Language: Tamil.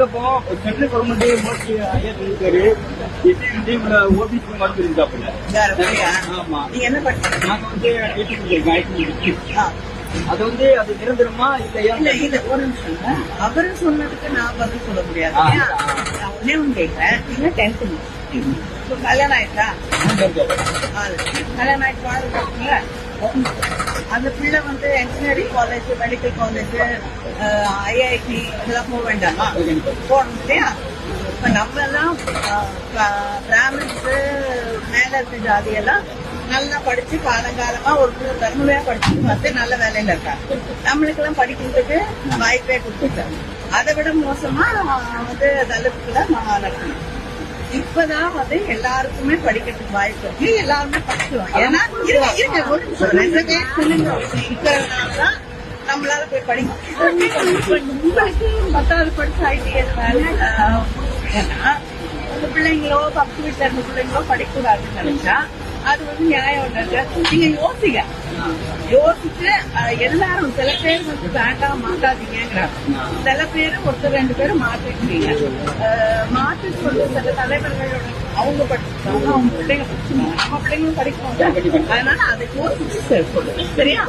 அப்போ சென்ட்ரல் கவர்மெண்ட் மோஸ்ட்லி ஐயா ஓபிசி? ஆமா. நீங்க என்ன படிச்சீங்க நாங்க வந்து ஐடி. அது வந்து அது நிரந்தரமா இல்லையா? இல்ல இல்ல ஒரு நிமிஷம் அவரு சொன்னதுக்கு நான் பதில் சொல்ல முடியாது? நான் ஒன்னே கேட்கிறேன் நீங்க டென்த் கல்யாணம் ஆயிட்டா. கல்யாணம் ஆயிட்டு இருக்கும் அந்த பிள்ளை வந்து engineering college medical college IIT இதெல்லாம் போக வேண்டாமா? போகணும் இல்லையா? இப்ப நம்ம எல்லாம் பிராமின்ஸ் மேல இருக்க ஜாதி எல்லாம் நல்லா படிச்சு காலங்காலமா ஒரு தர்மலையா படிச்சுட்டு பார்த்து நல்ல வேலையில இருக்காங்க. நம்மளுக்கு எல்லாம் படிக்கிறதுக்கு வாய்ப்பே கொடுத்துருக்காங்க அதை விட மோசமா வந்து தலித்துக்குள்ள நடக்கணும் இப்பதான் வந்து எல்லாருக்குமே படிக்கிறதுக்கு வாய்ப்பு. இருக்கு எல்லாருமே படிக்கலாம் ஏன்னா இருங்க இருங்க ஒரு நிமிஷம் இருக்கிறதுனாலதான் நம்மளால போய் படிக்க உங்களுக்கு பத்தாவது படிச்சு ஐடிஎஸ் வேலை உங்க பிள்ளைங்களோ பத்து வீட்டுல இருந்த பிள்ளைங்களோ படிக்கக்கூடாதுன்னு நினைச்சா அது வந்து நியாயம் இல்லைங்க. நீங்க யோசிங்க. யோசிச்சு எல்லாரும் சில பேர் வந்து வேண்டாம் மாட்டாதீங்கிறாங்க சில பேரு ஒருத்தர் ரெண்டு பேரும் மாற்றிக்கிறீங்க மாத்திட்டு வந்து சில தலைவர்களோட அவங்க படிச்சுட்டாங்க அவங்க பிள்ளைங்க படிச்சுட்டாங்க நம்ம பிள்ளைங்களும் படிக்கணும் அதனால அதை யோசிச்சு சொல்லுங்க. சரியா?